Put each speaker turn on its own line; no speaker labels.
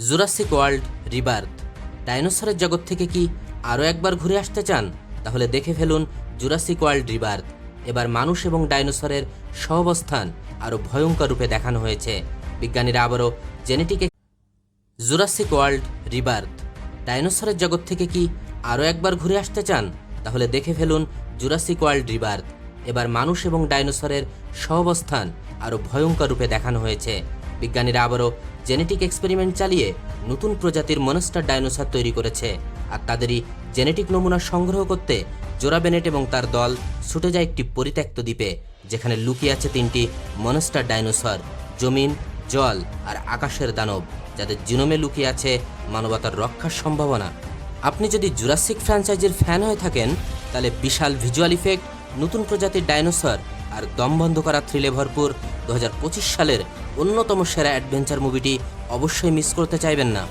Jurassic world rebirth. ডাইনোসরের জগৎ থেকে কি আরও একবার ঘুরে আসতে চান? তাহলে দেখে ফেলুন জুরাসিক ওয়ার্ল্ড রিবার্থ। এবার মানুষ এবং ডাইনোসরের সহাবস্থান আরও ভয়ঙ্কর রূপে দেখানো হয়েছে। বিজ্ঞানীরা আবারও জেনেটিক জুরাসিক ওয়ার্ল্ড রিবার্থ। ডাইনোসরের জগৎ থেকে কি আরও একবার ঘুরে আসতে চান? তাহলে দেখে ফেলুন জুরাসিক ওয়ার্ল্ড রিবার্থ। এবার মানুষ এবং ডাইনোসরের সহবস্থান আরও ভয়ঙ্কর রূপে দেখানো হয়েছে। বিজ্ঞানীরা আবারও জেনেটিক এক্সপেরিমেন্ট চালিয়ে নতুন প্রজাতির মনস্টার ডাইনোসর তৈরি করেছে। আর তাদেরই জেনেটিক নমুনা সংগ্রহ করতে জোরা বেনেট এবং তার দল ছুটে যায় একটি পরিত্যক্ত দ্বীপে, যেখানে লুকিয়ে আছে তিনটি মনস্টার ডাইনোসর, জমিন, জল আর আকাশের দানব, যাদের জিনোমে লুকিয়ে আছে মানবতার রক্ষার সম্ভাবনা। আপনি যদি জুরাসিক ফ্র্যাঞ্চাইজির ফ্যান হয়ে থাকেন, তাহলে বিশাল ভিজুয়াল ইফেক্ট নতুন প্রজাতির ডাইনোসর আর দমবন্ধ করা থ্রিলে ভরপুর। দু হাজার পঁচিশ সালের অন্যতম সেরা অ্যাডভেঞ্চার মুভিটি অবশ্যই মিস করতে চাইবেন না।